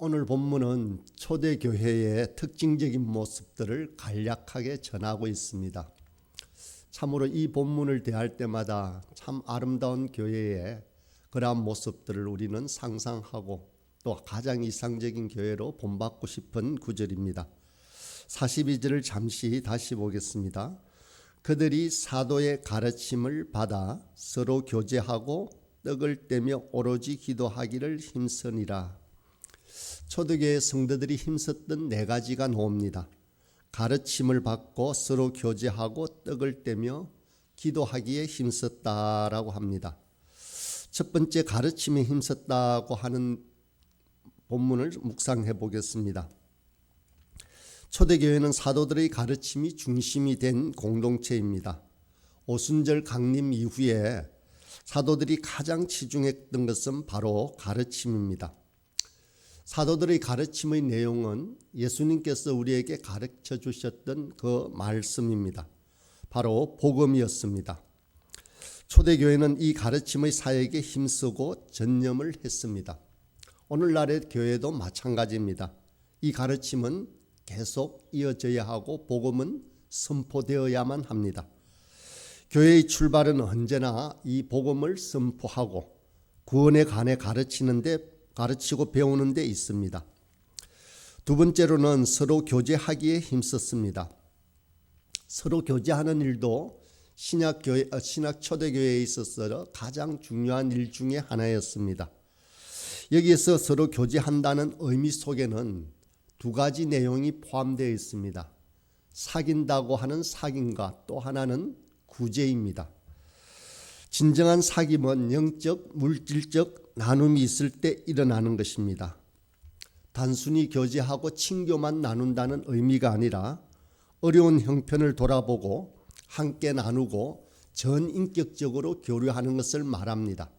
오늘 본문은 초대교회의 특징적인 모습들을 간략하게 전하고 있습니다. 참으로 이 본문을 대할 때마다 참 아름다운 교회의 그러한 모습들을 우리는 상상하고 또 가장 이상적인 교회로 본받고 싶은 구절입니다. 42절을 잠시 다시 보겠습니다. 그들이 사도의 가르침을 받아 서로 교제하고 떡을 떼며 오로지 기도하기를 힘쓰니라. 초대교회 성도들이 힘썼던 네 가지가 나옵니다. 가르침을 받고 서로 교제하고 떡을 떼며 기도하기에 힘썼다라고 합니다. 첫 번째 가르침에 힘썼다고 하는 본문을 묵상해 보겠습니다. 초대교회는 사도들의 가르침이 중심이 된 공동체입니다. 오순절 강림 이후에 사도들이 가장 치중했던 것은 바로 가르침입니다. 사도들의 가르침의 내용은 예수님께서 우리에게 가르쳐 주셨던 그 말씀입니다. 바로 복음이었습니다. 초대교회는 이 가르침의 사역에 힘쓰고 전념을 했습니다. 오늘날의 교회도 마찬가지입니다. 이 가르침은 계속 이어져야 하고 복음은 선포되어야만 합니다. 교회의 출발은 언제나 이 복음을 선포하고 구원에 관해 가르치는데 가르치고 배우는 데 있습니다. 두 번째로는 서로 교제하기에 힘썼습니다. 서로 교제하는 일도 신약 교회 신약 초대 교회에 있어서 가장 중요한 일 중에 하나였습니다. 여기에서 서로 교제한다는 의미 속에는 두 가지 내용이 포함되어 있습니다. 사귄다고 하는 사귐과 또 하나는 구제입니다. 진정한 사귐은 영적, 물질적 나눔이 있을 때 일어나는 것입니다. 단순히 교제하고 친교만 나눈다는 의미가 아니라 어려운 형편을 돌아보고 함께 나누고 전인격적으로 교류하는 것을 말합니다.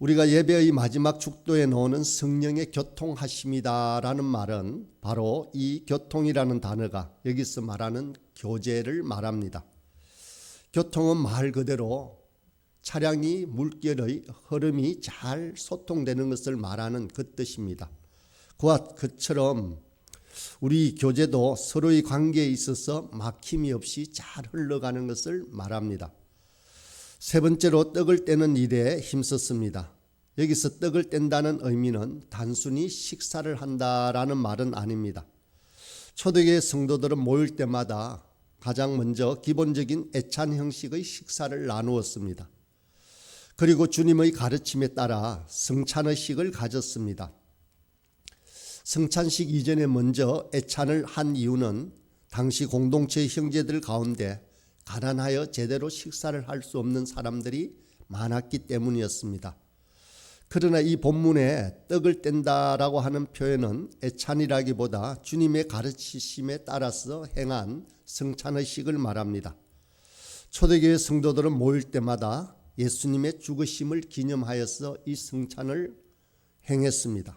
우리가 예배의 마지막 축도에 나오는 성령의 교통하심이다라는 말은 바로 이 교통이라는 단어가 여기서 말하는 교제를 말합니다. 교통은 말 그대로 차량이 물결의 흐름이 잘 소통되는 것을 말하는 그 뜻입니다. 그와 그처럼 우리 교제도 서로의 관계에 있어서 막힘이 없이 잘 흘러가는 것을 말합니다. 세 번째로 떡을 떼는 일에 힘썼습니다. 여기서 떡을 뗀다는 의미는 단순히 식사를 한다라는 말은 아닙니다. 초대교회 성도들은 모일 때마다 가장 먼저 기본적인 애찬 형식의 식사를 나누었습니다. 그리고 주님의 가르침에 따라 성찬의식을 가졌습니다. 성찬식 이전에 먼저 애찬을 한 이유는 당시 공동체의 형제들 가운데 가난하여 제대로 식사를 할 수 없는 사람들이 많았기 때문이었습니다. 그러나 이 본문에 떡을 뗀다라고 하는 표현은 애찬이라기보다 주님의 가르치심에 따라서 행한 성찬의식을 말합니다. 초대교회 성도들은 모일 때마다 예수님의 죽으심을 기념하여서 이 성찬을 행했습니다.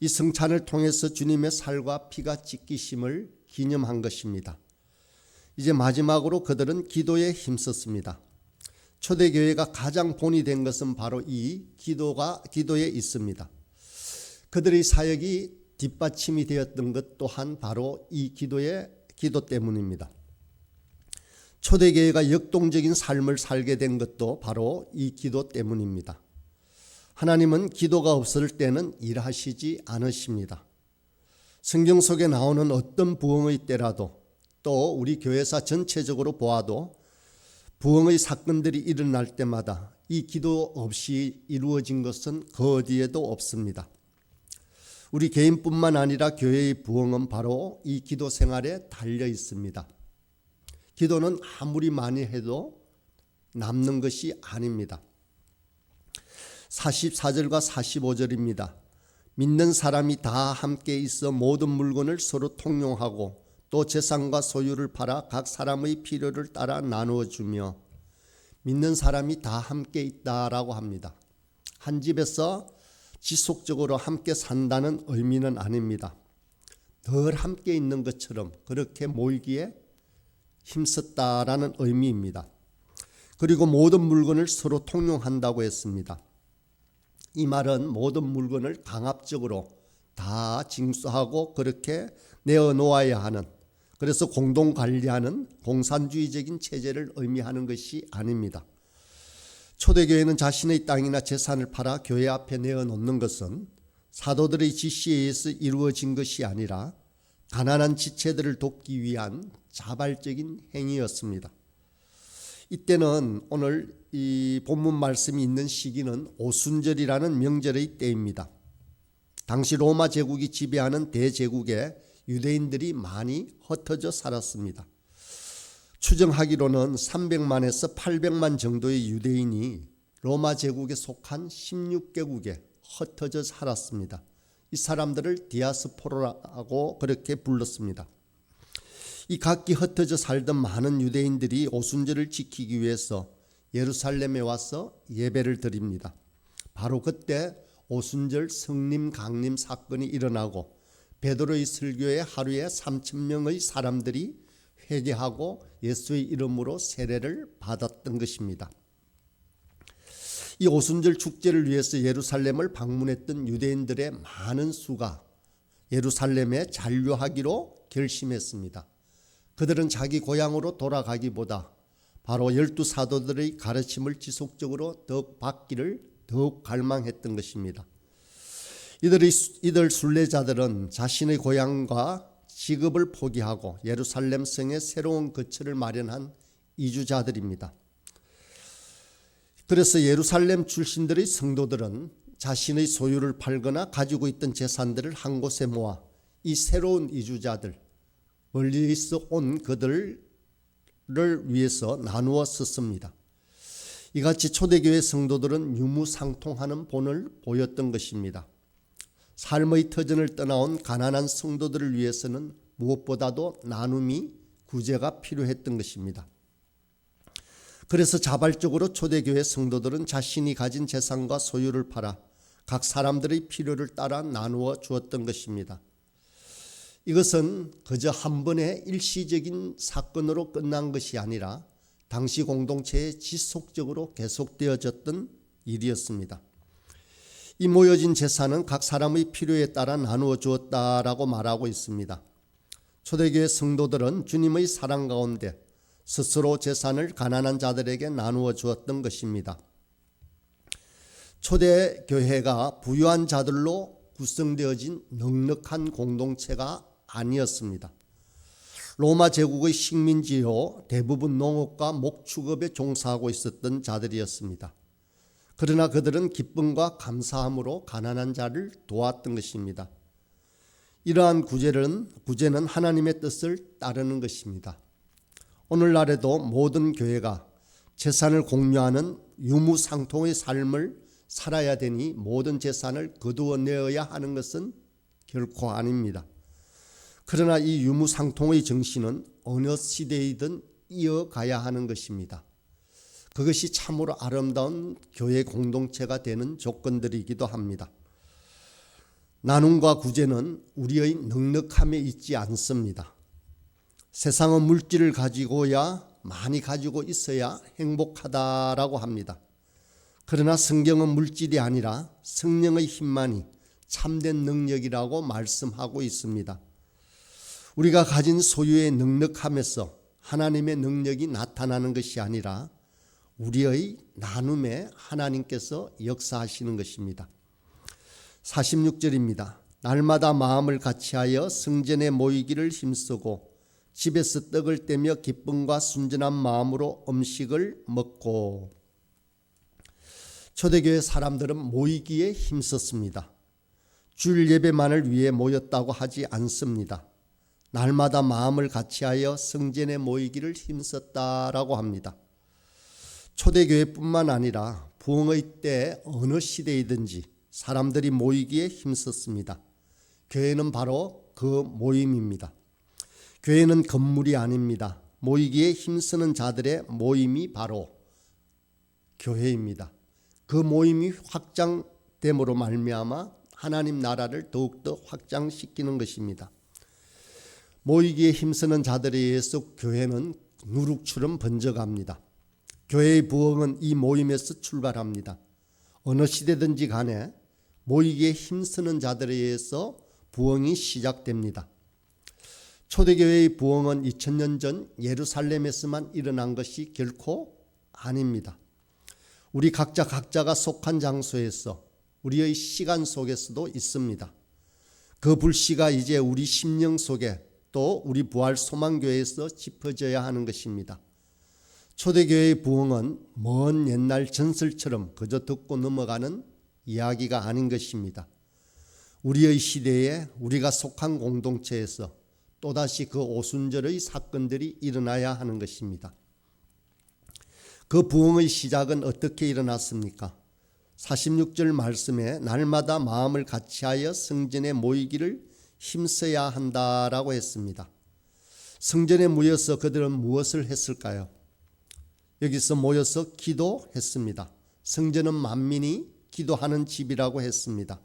이 성찬을 통해서 주님의 살과 피가 찢기심을 기념한 것입니다. 이제 마지막으로 그들은 기도에 힘썼습니다. 초대교회가 가장 본이 된 것은 바로 이 기도가 기도에 있습니다. 그들의 사역이 뒷받침이 되었던 것 또한 바로 이 기도의 기도 때문입니다. 초대교회가 역동적인 삶을 살게 된 것도 바로 이 기도 때문입니다. 하나님은 기도가 없을 때는 일하시지 않으십니다. 성경 속에 나오는 어떤 부흥의 때라도 또 우리 교회사 전체적으로 보아도 부흥의 사건들이 일어날 때마다 이 기도 없이 이루어진 것은 그 어디에도 없습니다. 우리 개인뿐만 아니라 교회의 부흥은 바로 이 기도 생활에 달려 있습니다. 기도는 아무리 많이 해도 남는 것이 아닙니다. 44절과 45절입니다. 믿는 사람이 다 함께 있어 모든 물건을 서로 통용하고 또 재산과 소유를 팔아 각 사람의 필요를 따라 나누어 주며 믿는 사람이 다 함께 있다라고 합니다. 한 집에서 지속적으로 함께 산다는 의미는 아닙니다. 늘 함께 있는 것처럼 그렇게 모이기에 힘썼다라는 의미입니다. 그리고 모든 물건을 서로 통용한다고 했습니다. 이 말은 모든 물건을 강압적으로 다 징수하고 그렇게 내어 놓아야 하는 그래서 공동 관리하는 공산주의적인 체제를 의미하는 것이 아닙니다. 초대교회는 자신의 땅이나 재산을 팔아 교회 앞에 내어 놓는 것은 사도들의 지시에 의해서 이루어진 것이 아니라 가난한 지체들을 돕기 위한 자발적인 행위였습니다. 이때는 오늘 이 본문 말씀이 있는 시기는 오순절이라는 명절의 때입니다. 당시 로마 제국이 지배하는 대제국에 유대인들이 많이 흩어져 살았습니다. 추정하기로는 300만에서 800만 정도의 유대인이 로마 제국에 속한 16개국에 흩어져 살았습니다. 이 사람들을 디아스포라고 그렇게 불렀습니다. 이 각기 흩어져 살던 많은 유대인들이 오순절을 지키기 위해서 예루살렘에 와서 예배를 드립니다. 바로 그때 오순절 성림 강림 사건이 일어나고 베드로의 설교에 하루에 3천 명의 사람들이 회개하고 예수의 이름으로 세례를 받았던 것입니다. 이 오순절 축제를 위해서 예루살렘을 방문했던 유대인들의 많은 수가 예루살렘에 잔류하기로 결심했습니다. 그들은 자기 고향으로 돌아가기보다 바로 열두 사도들의 가르침을 지속적으로 더욱 받기를 더욱 갈망했던 것입니다. 이들의 이들 순례자들은 자신의 고향과 직업을 포기하고 예루살렘 성에 새로운 거처를 마련한 이주자들입니다. 그래서 예루살렘 출신들의 성도들은 자신의 소유를 팔거나 가지고 있던 재산들을 한 곳에 모아 이 새로운 이주자들 멀리서 온 그들을 위해서 나누어 썼습니다. 이같이 초대교회 성도들은 유무상통하는 본을 보였던 것입니다. 삶의 터전을 떠나온 가난한 성도들을 위해서는 무엇보다도 나눔이 구제가 필요했던 것입니다. 그래서 자발적으로 초대교회 성도들은 자신이 가진 재산과 소유를 팔아 각 사람들의 필요를 따라 나누어 주었던 것입니다. 이것은 그저 한 번의 일시적인 사건으로 끝난 것이 아니라 당시 공동체에 지속적으로 계속되어졌던 일이었습니다. 이 모여진 재산은 각 사람의 필요에 따라 나누어 주었다라고 말하고 있습니다. 초대교회 성도들은 주님의 사랑 가운데 스스로 재산을 가난한 자들에게 나누어 주었던 것입니다. 초대교회가 부유한 자들로 구성되어진 넉넉한 공동체가 아니었습니다. 로마 제국의 식민지요 대부분 농업과 목축업에 종사하고 있었던 자들이었습니다. 그러나 그들은 기쁨과 감사함으로 가난한 자를 도왔던 것입니다. 이러한 구제는 구제는 하나님의 뜻을 따르는 것입니다. 오늘날에도 모든 교회가 재산을 공유하는 유무상통의 삶을 살아야 되니 모든 재산을 거두어 내어야 하는 것은 결코 아닙니다. 그러나 이 유무상통의 정신은 어느 시대이든 이어가야 하는 것입니다. 그것이 참으로 아름다운 교회 공동체가 되는 조건들이기도 합니다. 나눔과 구제는 우리의 넉넉함에 있지 않습니다. 세상은 물질을 가지고야 많이 가지고 있어야 행복하다라고 합니다. 그러나 성경은 물질이 아니라 성령의 힘만이 참된 능력이라고 말씀하고 있습니다. 우리가 가진 소유의 넉넉함에서 하나님의 능력이 나타나는 것이 아니라 우리의 나눔에 하나님께서 역사하시는 것입니다. 46절입니다. 날마다 마음을 같이하여 성전에 모이기를 힘쓰고 집에서 떡을 떼며 기쁨과 순전한 마음으로 음식을 먹고 초대교회 사람들은 모이기에 힘썼습니다. 주 예배만을 위해 모였다고 하지 않습니다. 날마다 마음을 같이하여 성전에 모이기를 힘썼다라고 합니다. 초대교회뿐만 아니라 부흥의 때 어느 시대이든지 사람들이 모이기에 힘썼습니다. 교회는 바로 그 모임입니다. 교회는 건물이 아닙니다. 모이기에 힘쓰는 자들의 모임이 바로 교회입니다. 그 모임이 확장됨으로 말미암아 하나님 나라를 더욱더 확장시키는 것입니다. 모이기에 힘쓰는 자들에 의해서 교회는 누룩처럼 번져갑니다. 교회의 부흥은 이 모임에서 출발합니다. 어느 시대든지 간에 모이기에 힘쓰는 자들에 의해서 부흥이 시작됩니다. 초대교회의 부흥은 2000년 전 예루살렘에서만 일어난 것이 결코 아닙니다. 우리 각자 각자가 속한 장소에서 우리의 시간 속에서도 있습니다. 그 불씨가 이제 우리 심령 속에 또 우리 부활 소망교회에서 짚어져야 하는 것입니다. 초대교회의 부흥은 먼 옛날 전설처럼 그저 듣고 넘어가는 이야기가 아닌 것입니다. 우리의 시대에 우리가 속한 공동체에서 또다시 그 오순절의 사건들이 일어나야 하는 것입니다. 그 부흥의 시작은 어떻게 일어났습니까? 46절 말씀에 날마다 마음을 같이하여 성전에 모이기를 힘써야 한다라고 했습니다. 성전에 모여서 그들은 무엇을 했을까요? 여기서 모여서 기도했습니다. 성전은 만민이 기도하는 집이라고 했습니다.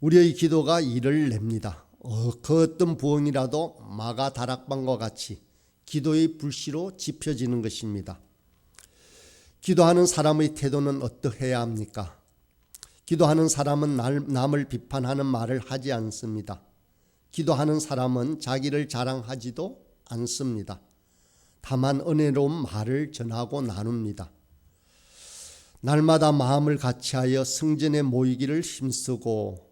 우리의 기도가 일을 냅니다. 어, 그 어떤 부흥이라도 마가 다락방과 같이 기도의 불씨로 지펴지는 것입니다. 기도하는 사람의 태도는 어떠해야 합니까? 기도하는 사람은 남을 비판하는 말을 하지 않습니다. 기도하는 사람은 자기를 자랑하지도 않습니다. 다만 은혜로운 말을 전하고 나눕니다. 날마다 마음을 같이하여 성전에 모이기를 힘쓰고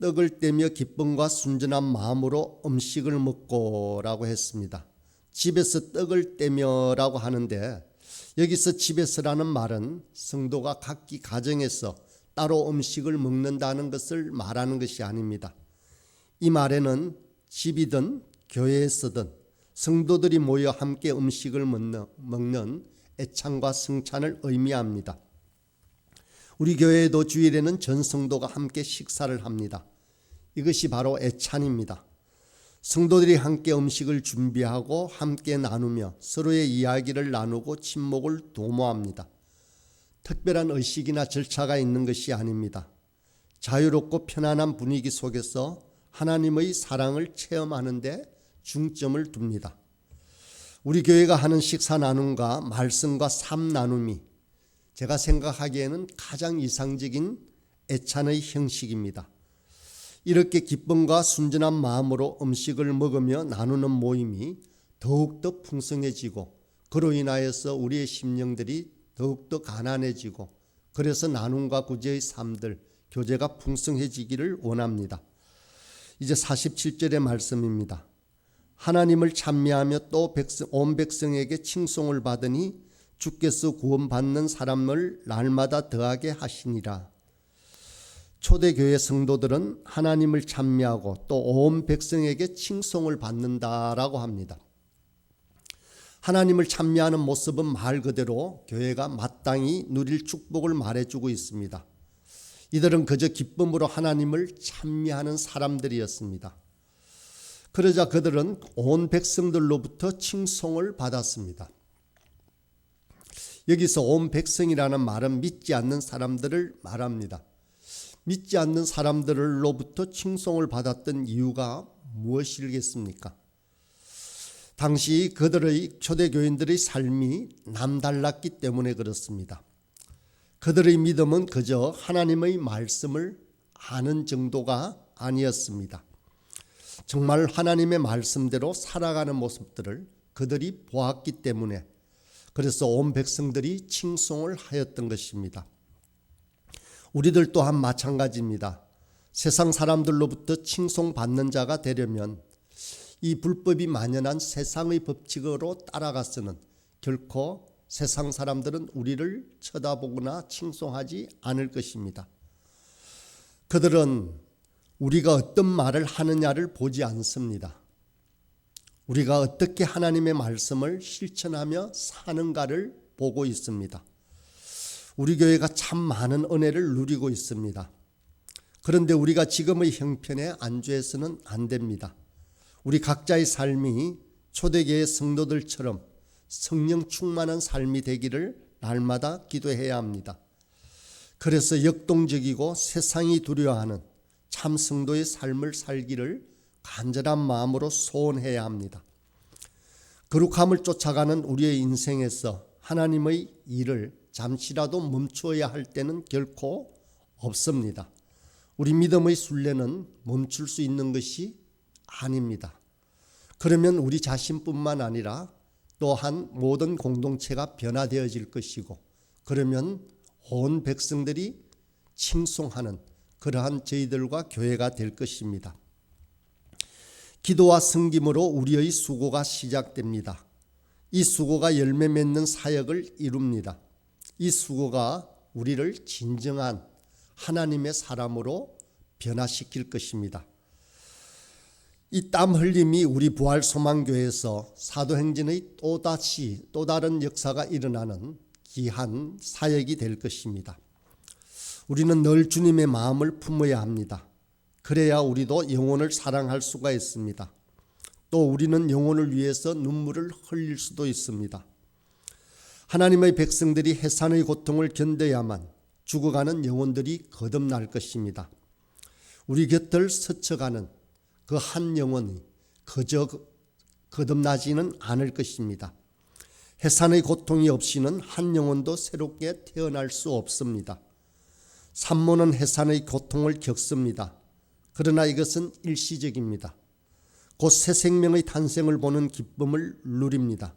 떡을 떼며 기쁨과 순전한 마음으로 음식을 먹고라고 했습니다. 집에서 떡을 떼며라고 하는데 여기서 집에서라는 말은 성도가 각기 가정에서 따로 음식을 먹는다는 것을 말하는 것이 아닙니다. 이 말에는 집이든 교회에서든 성도들이 모여 함께 음식을 먹는 애창과 성찬을 의미합니다. 우리 교회에도 주일에는 전 성도가 함께 식사를 합니다. 이것이 바로 애찬입니다. 성도들이 함께 음식을 준비하고 함께 나누며 서로의 이야기를 나누고 친목을 도모합니다. 특별한 의식이나 절차가 있는 것이 아닙니다. 자유롭고 편안한 분위기 속에서 하나님의 사랑을 체험하는데 중점을 둡니다. 우리 교회가 하는 식사 나눔과 말씀과 삶 나눔이 제가 생각하기에는 가장 이상적인 애찬의 형식입니다. 이렇게 기쁨과 순전한 마음으로 음식을 먹으며 나누는 모임이 더욱더 풍성해지고 그로 인하여서 우리의 심령들이 더욱더 가난해지고 그래서 나눔과 구제의 삶들 교제가 풍성해지기를 원합니다. 이제 47절의 말씀입니다. 하나님을 찬미하며 또 백성, 온 백성에게 칭송을 받으니 주께서 구원받는 사람을 날마다 더하게 하시니라. 초대교회 성도들은 하나님을 찬미하고 또 온 백성에게 칭송을 받는다라고 합니다. 하나님을 찬미하는 모습은 말 그대로 교회가 마땅히 누릴 축복을 말해주고 있습니다. 이들은 그저 기쁨으로 하나님을 찬미하는 사람들이었습니다. 그러자 그들은 온 백성들로부터 칭송을 받았습니다. 여기서 온 백성이라는 말은 믿지 않는 사람들을 말합니다. 믿지 않는 사람들로부터 칭송을 받았던 이유가 무엇이겠습니까? 당시 그들의 초대교인들의 삶이 남달랐기 때문에 그렇습니다. 그들의 믿음은 그저 하나님의 말씀을 아는 정도가 아니었습니다. 정말 하나님의 말씀대로 살아가는 모습들을 그들이 보았기 때문에 그래서 온 백성들이 칭송을 하였던 것입니다. 우리들 또한 마찬가지입니다. 세상 사람들로부터 칭송받는 자가 되려면 이 불법이 만연한 세상의 법칙으로 따라가서는 결코 세상 사람들은 우리를 쳐다보거나 칭송하지 않을 것입니다. 그들은 우리가 어떤 말을 하느냐를 보지 않습니다. 우리가 어떻게 하나님의 말씀을 실천하며 사는가를 보고 있습니다. 우리 교회가 참 많은 은혜를 누리고 있습니다. 그런데 우리가 지금의 형편에 안주해서는 안 됩니다. 우리 각자의 삶이 초대교회 성도들처럼 성령 충만한 삶이 되기를 날마다 기도해야 합니다. 그래서 역동적이고 세상이 두려워하는 참 성도의 삶을 살기를 간절한 마음으로 소원해야 합니다. 거룩함을 쫓아가는 우리의 인생에서 하나님의 일을 잠시라도 멈추어야 할 때는 결코 없습니다. 우리 믿음의 순례는 멈출 수 있는 것이 아닙니다. 그러면 우리 자신뿐만 아니라 또한 모든 공동체가 변화되어질 것이고 그러면 온 백성들이 칭송하는 그러한 저희들과 교회가 될 것입니다. 기도와 섬김으로 우리의 수고가 시작됩니다. 이 수고가 열매 맺는 사역을 이룹니다. 이 수고가 우리를 진정한 하나님의 사람으로 변화시킬 것입니다. 이 땀 흘림이 우리 부활 소망교회에서 사도행전의 또다시 또 다른 역사가 일어나는 귀한 사역이 될 것입니다. 우리는 늘 주님의 마음을 품어야 합니다. 그래야 우리도 영혼을 사랑할 수가 있습니다. 또 우리는 영혼을 위해서 눈물을 흘릴 수도 있습니다. 하나님의 백성들이 해산의 고통을 견뎌야만 죽어가는 영혼들이 거듭날 것입니다. 우리 곁을 스쳐가는 그 한 영혼이 그저 거듭나지는 않을 것입니다. 해산의 고통이 없이는 한 영혼도 새롭게 태어날 수 없습니다. 산모는 해산의 고통을 겪습니다. 그러나 이것은 일시적입니다. 곧 새 생명의 탄생을 보는 기쁨을 누립니다.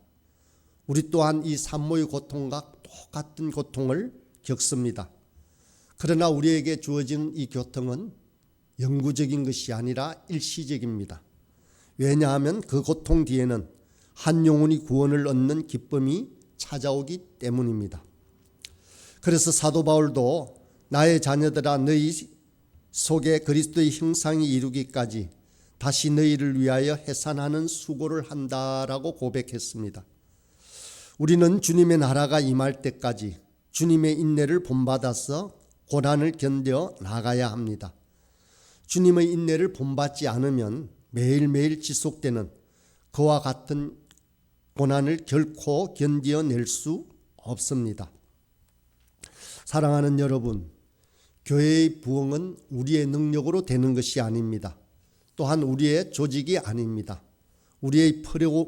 우리 또한 이 산모의 고통과 똑같은 고통을 겪습니다. 그러나 우리에게 주어지는 이 고통은 영구적인 것이 아니라 일시적입니다. 왜냐하면 그 고통 뒤에는 한 영혼이 구원을 얻는 기쁨이 찾아오기 때문입니다. 그래서 사도 바울도 나의 자녀들아 너희 속에 그리스도의 형상이 이루기까지 다시 너희를 위하여 해산하는 수고를 한다라고 고백했습니다. 우리는 주님의 나라가 임할 때까지 주님의 인내를 본받아서 고난을 견뎌 나가야 합니다. 주님의 인내를 본받지 않으면 매일매일 지속되는 그와 같은 고난을 결코 견디어낼 수 없습니다. 사랑하는 여러분, 교회의 부흥은 우리의 능력으로 되는 것이 아닙니다. 또한 우리의 조직이 아닙니다. 우리의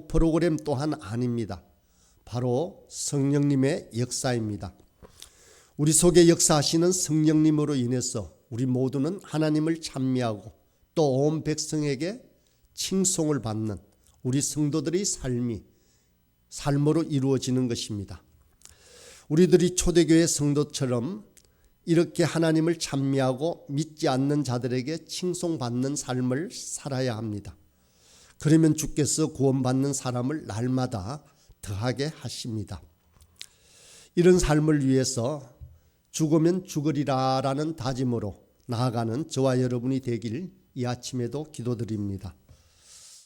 프로그램 또한 아닙니다. 바로 성령님의 역사입니다. 우리 속에 역사하시는 성령님으로 인해서 우리 모두는 하나님을 찬미하고 또 온 백성에게 칭송을 받는 우리 성도들의 삶이 삶으로 이루어지는 것입니다. 우리들이 초대교회 성도처럼 이렇게 하나님을 찬미하고 믿지 않는 자들에게 칭송받는 삶을 살아야 합니다. 그러면 주께서 구원받는 사람을 날마다 더하게 하십니다. 이런 삶을 위해서 죽으면 죽으리라라는 다짐으로 나아가는 저와 여러분이 되길 이 아침에도 기도드립니다.